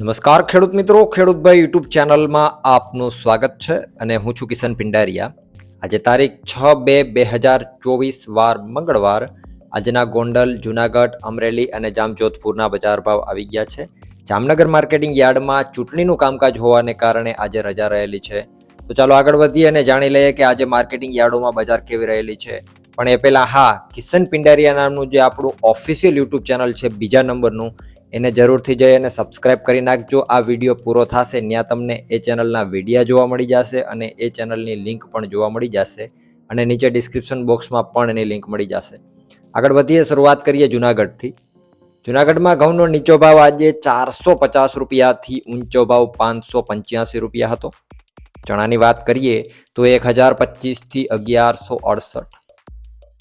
નમસ્કાર ખેડૂત મિત્રો ખેડૂતભાઈ યુટ્યુબ ચેનલમાં આપનું સ્વાગત છે અને હું છું કિશન પિંડારિયા. આજે તારીખ છ બે બે હજાર ચોવીસ વાર મંગળવાર આજના ગોંડલ, જુનાગઢ, અમરેલી અને જામજોધપુરના બજાર ભાવ આવી ગયા છે. જામનગર માર્કેટિંગ યાર્ડમાં ચૂંટણીનું કામકાજ હોવાને કારણે આજે રજા રહેલી છે. તો ચાલો આગળ વધીએ અને જાણી લઈએ કે આજે માર્કેટિંગ યાર્ડોમાં બજાર કેવી રહેલી છે. પણ એ પહેલાં હા, કિશન પિંડારિયા નામનું જે આપણું ઓફિશિયલ યુટ્યુબ ચેનલ છે, બીજા નંબરનું એને જરૂરથી જઈ અને સબસ્ક્રાઇબ કરી નાખજો. આ વીડિયો પૂરો થશે ત્યાં તમને એ ચેનલના વિડીયા જોવા મળી જશે અને એ ચેનલની લિંક પણ જોવા મળી જશે અને નીચે ડિસ્ક્રિપ્શન બોક્સમાં પણ એની લિંક મળી જશે. આગળ વધીએ, શરૂઆત કરીએ જુનાગઢથી. જુનાગઢમાં ઘઉંનો નીચો ભાવ આજે ચારસો પચાસ રૂપિયાથી ઊંચો ભાવ પાંચસો પંચ્યાસી રૂપિયા હતો. ચણાની વાત કરીએ, તો એક હજાર પચીસથી અગિયારસો અડસઠ.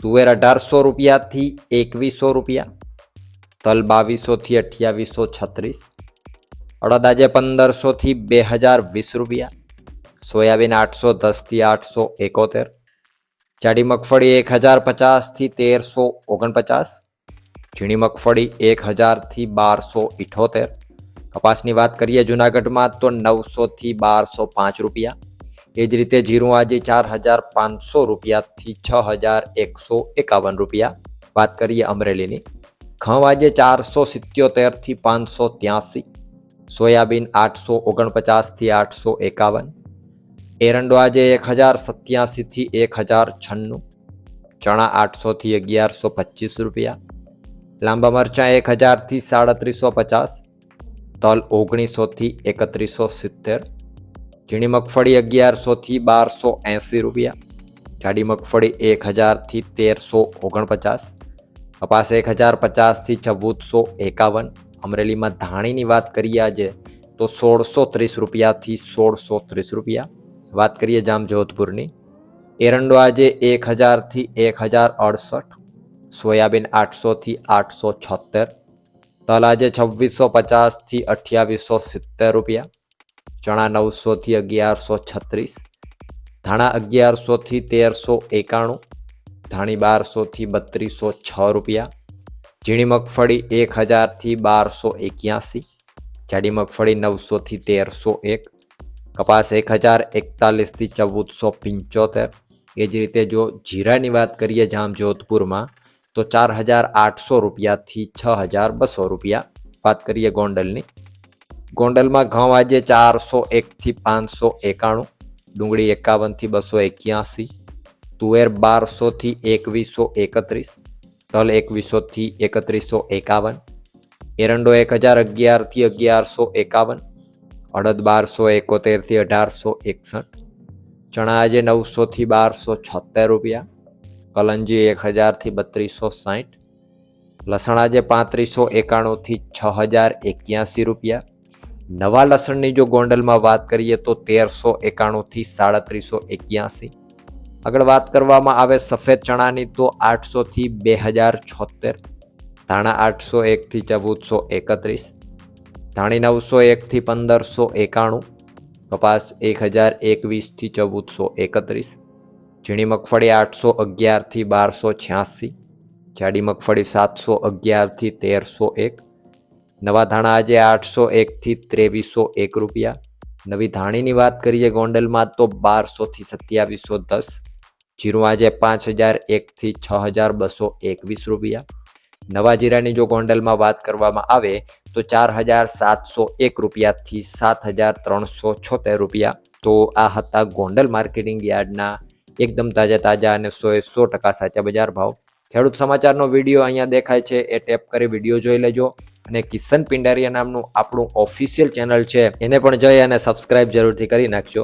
તુવેર અઢારસો રૂપિયાથી એકવીસો રૂપિયા. તલ બાવીસોથી અઠ્યાવીસો છત્રીસ અડદ આજે પંદરસોથી બે હજાર વીસ રૂપિયા સોયાબીન આઠસો દસથી આઠસો એકોતેર જાડી મગફળી એક હજાર પચાસથી તેરસો ઓગણપચાસ ઝીણી મગફળી એક હજારથી બારસો ઇઠોતેર કપાસની વાત કરીએ જુનાગઢમાં તો નવસોથી બારસો પાંચ રૂપિયા એ જ રીતે જીરું આજે ચાર હજાર પાંચસો રૂપિયાથી છ હજાર એકસો એકાવન રૂપિયા વાત કરીએ અમરેલીની ઘઉં આજે ચારસો સિત્યોતેરથી પાંચસો ત્યાસી, સોયાબીન આઠસો ઓગણપચાસથી આઠસો એકાવન, એરંડો આજે એક હજાર સત્યાસીથી એક હજાર છન્નું, ચણા આઠસોથી અગિયારસો પચીસ રૂપિયા, લાંબા મરચાં એક હજારથી સાડત્રીસો પચાસ, તલ ઓગણીસોથી એકત્રીસો સિત્તેર, ઝીણી મગફળી અગિયારસોથી બારસો એંસી રૂપિયા, જાડી મગફળી એક હજારથી તેરસો ઓગણપચાસ કપાસ એક હજાર પચાસથી ચૌદસો એકાવન. અમરેલીમાં ધાણીની વાત કરીએ આજે, તો સોળસો ત્રીસ રૂપિયાથી સોળસો ત્રીસ રૂપિયા. વાત કરીએ જામજોધપુરની. એરંડો આજે એક હજારથી એક હજાર અડસઠ, સોયાબીન આઠસોથી આઠસો છોતેર તલ આજે છવ્વીસો પચાસથી અઠ્યાવીસો સિત્તેર રૂપિયા, ચણા નવસોથી અગિયારસો છત્રીસ, ધાણા અગિયારસોથી તેરસો એકાણું ધાણી બારસોથી બત્રીસો છ રૂપિયા. ઝીણી મગફળી એક હજારથી બારસો એક્યાસી. જાડી મગફળી નવસોથી તેરસો એક. કપાસ એક હજાર એકતાલીસથી ચૌદસો પંચોતેર. એ જ રીતે જો જીરાની વાત કરીએ જામ જોધપુરમાં તો ચાર હજાર આઠસો રૂપિયાથી છ હજાર બસો રૂપિયા. વાત કરીએ ગોંડલની. ગોંડલમાં ઘઉં આજે ચારસો એકથી પાંચસો એકાણું. ડુંગળી એકાવનથી બસો એક્યાસી. તુવેર બારસોથી એકવીસો એકત્રીસ, તલ એકવીસોથી એકત્રીસો એકાવન, એરંડો એક હજાર અગિયારથી અગિયારસો એકાવન, અડદ બારસો એકોતેરથી અઢારસો એકસઠ, ચણા આજે નવસોથી બારસો છોતેર રૂપિયા, કલંજી એક હજારથી બત્રીસો સાઠ લસણ આજે પાંત્રીસો એકાણુંથી છ હજાર એક્યાસી રૂપિયા. નવા લસણની જો ગોંડલમાં વાત કરીએ તો તેરસો એકાણુંથી સાડત્રીસો એક્યાસી આગળ વાત કરવામાં આવે સફેદ ચણાની, તો આઠસોથી બે હજાર છોતેર, ધાણા આઠસો એકથી ચૌદસો એકત્રીસ, ધાણી નવસો એકથી પંદરસો એકાણું, કપાસ એક હજાર એકવીસથી ચૌદસો એકત્રીસ, ઝીણી મગફળી આઠસો અગિયારથી બારસો છ્યાસી, જાડી મગફળી સાતસો અગિયારથી તેરસો એક, નવા ધાણા આજે આઠસો એકથી ત્રેવીસો એક રૂપિયા, નવી ધાણીની વાત કરીએ ગોંડલમાં, તો બારસોથી સત્યાવીસો દસ જીરું આજે પાંચ હજાર એકથી છ હજાર બસો એકવીસ રૂપિયા. નવા જીરાની જો ગોંડલમાં વાત કરવામાં આવે તો ચાર હજાર સાતસો એક રૂપિયાથી સાત હજાર ત્રણસો છોતેર રૂપિયા. તો આ હતા ગોંડલ માર્કેટિંગ યાર્ડના એકદમ તાજા તાજા અને સો એ સો ટકા સાચા બજાર ભાવ. ખેડૂત સમાચારનો વીડિયો અહીંયા દેખાય છે, એ ટેપ કરી વીડિયો જોઈ લેજો. અને કિશન પિંડારિયા નામનું આપણું ઓફિશિયલ ચેનલ છે, એને પણ જઈ અને સબસ્ક્રાઇબ જરૂરથી કરી નાખજો.